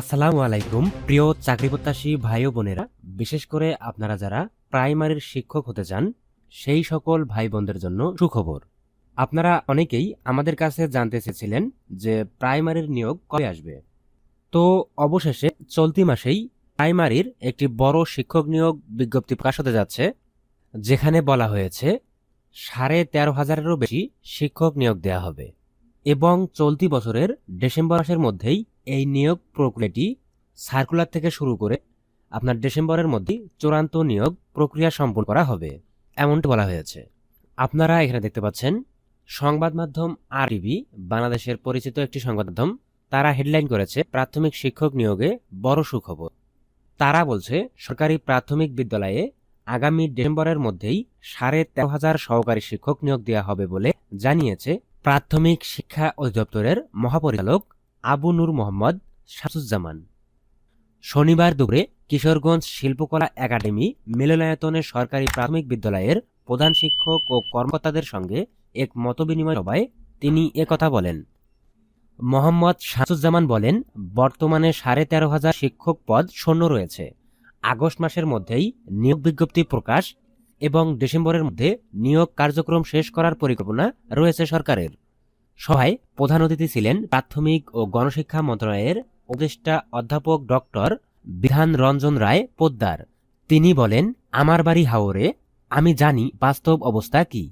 আসসালামু আলাইকুম। প্রিয় চাকরি প্রত্যাশী ভাই বোনেরা, বিশেষ করে আপনারা যারা প্রাইমারির শিক্ষক হতে চান, সেই সকল ভাই বোনদের জন্য সুখবর। আপনারা অনেকেই আমাদের কাছে জানতে চেয়েছিলেন যে প্রাইমারির নিয়োগ কবে আসবে। তো অবশেষে চলতি মাসেই প্রাইমারির একটি বড় শিক্ষক নিয়োগ বিজ্ঞপ্তি প্রকাশ হতে যাচ্ছে, যেখানে বলা হয়েছে সাড়ে তেরো হাজারেরও বেশি শিক্ষক নিয়োগ দেওয়া হবে এবং চলতি বছরের ডিসেম্বর মাসের মধ্যেই এই নিয়োগ প্রক্রিয়াটি সার্কুলার থেকে শুরু করে আপনার ডিসেম্বরের মধ্যে চূড়ান্ত নিয়োগ প্রক্রিয়া সম্পন্ন করা হবে, এমনটি বলা হয়েছে। আপনারা এখানে দেখতে পাচ্ছেন, সংবাদ মাধ্যম আর টিভি বাংলাদেশের পরিচিত একটি সংবাদ মাধ্যম, তারা হেডলাইন করেছে, প্রাথমিক শিক্ষক নিয়োগে বড় সুখবর। তারা বলছে, সরকারি প্রাথমিক বিদ্যালয়ে আগামী ডিসেম্বরের মধ্যেই সাড়ে তেরো হাজার সহকারী শিক্ষক নিয়োগ দেওয়া হবে বলে জানিয়েছে প্রাথমিক শিক্ষা অধিদপ্তরের মহাপরিচালক আবু নূর মোহাম্মদ শামসুজ্জামান। শনিবার দুপুরে কিশোরগঞ্জ শিল্পকলা একাডেমি মিলনায়তনে সরকারি প্রাথমিক বিদ্যালয়ের প্রধান শিক্ষক ও কর্মকর্তাদের সঙ্গে এক মতবিনিময় সভায় তিনি একথা বলেন। মোহাম্মদ শামসুজ্জামান বলেন, বর্তমানে সাড়ে তেরো হাজার শিক্ষক পদ শূন্য রয়েছে। আগস্ট মাসের মধ্যেই নিয়োগ বিজ্ঞপ্তি প্রকাশ এবং ডিসেম্বরের মধ্যে নিয়োগ কার্যক্রম শেষ করার পরিকল্পনা রয়েছে সরকারের। সভায় প্রধান অতিথি ছিলেন প্রাথমিক ও গণশিক্ষা মন্ত্রণালয়ের উপদেষ্টা অধ্যাপক ডক্টর বিধান রঞ্জন রায় পোদ্দার। তিনি বলেন, আমার বাড়ি হাওরে, আমি জানি বাস্তব অবস্থা কি।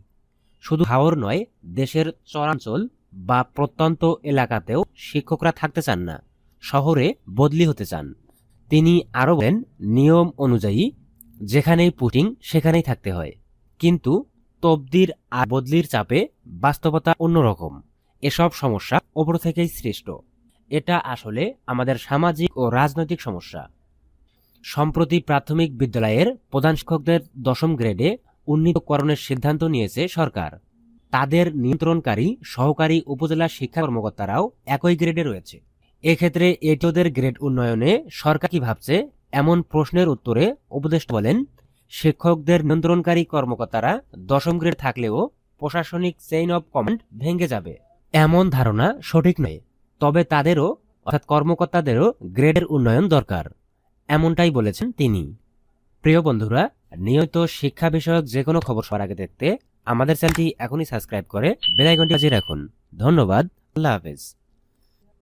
শুধু হাওর নয়, দেশের চরাঞ্চল বা প্রত্যন্ত এলাকাতেও শিক্ষকরা থাকতে চান না, শহরে বদলি হতে চান। তিনি আরও বলেন, নিয়ম অনুযায়ী যেখানেই পুটিং, সেখানেই থাকতে হয়। কিন্তু তবদির আর বদলির চাপে বাস্তবতা অন্যরকম। এসব সমস্যা ওপর থেকেই সৃষ্ট। এটা আসলে আমাদের সামাজিক ও রাজনৈতিক সমস্যা। সম্প্রতি প্রাথমিক বিদ্যালয়ের প্রধান শিক্ষকদের দশম গ্রেডে উন্নীতকরণের সিদ্ধান্ত নিয়েছে সরকার। তাদের নিয়ন্ত্রণকারী, সহকারী উপজেলা শিক্ষা কর্মকর্তারাও একই গ্রেডে রয়েছে। এক্ষেত্রে এটিওদের গ্রেড উন্নয়নে সরকার কি ভাবছে, এমন প্রশ্নের উত্তরে উপদেষ্টা বলেন, শিক্ষকদের নিয়ন্ত্রণকারী কর্মকর্তারা দশম গ্রেড থাকলেও প্রশাসনিক চেইন অব কমান্ড ভেঙে যাবে। এমন ধারণা সঠিক নয়, তবে তাদেরও, অর্থাৎ কর্মকর্তাদেরও গ্রেডের উন্নয়ন দরকার, এমনটাই বলেছেন তিনি। প্রিয় বন্ধুরা, নিয়মিত শিক্ষা বিষয়ক যে কোনো খবর সবার আগে দেখতে আমাদের চ্যানেলটি এখনই সাবস্ক্রাইব করে বেলাইকনটি বাজিয়ে রাখুন। ধন্যবাদ। আল্লাহ হাফেজ।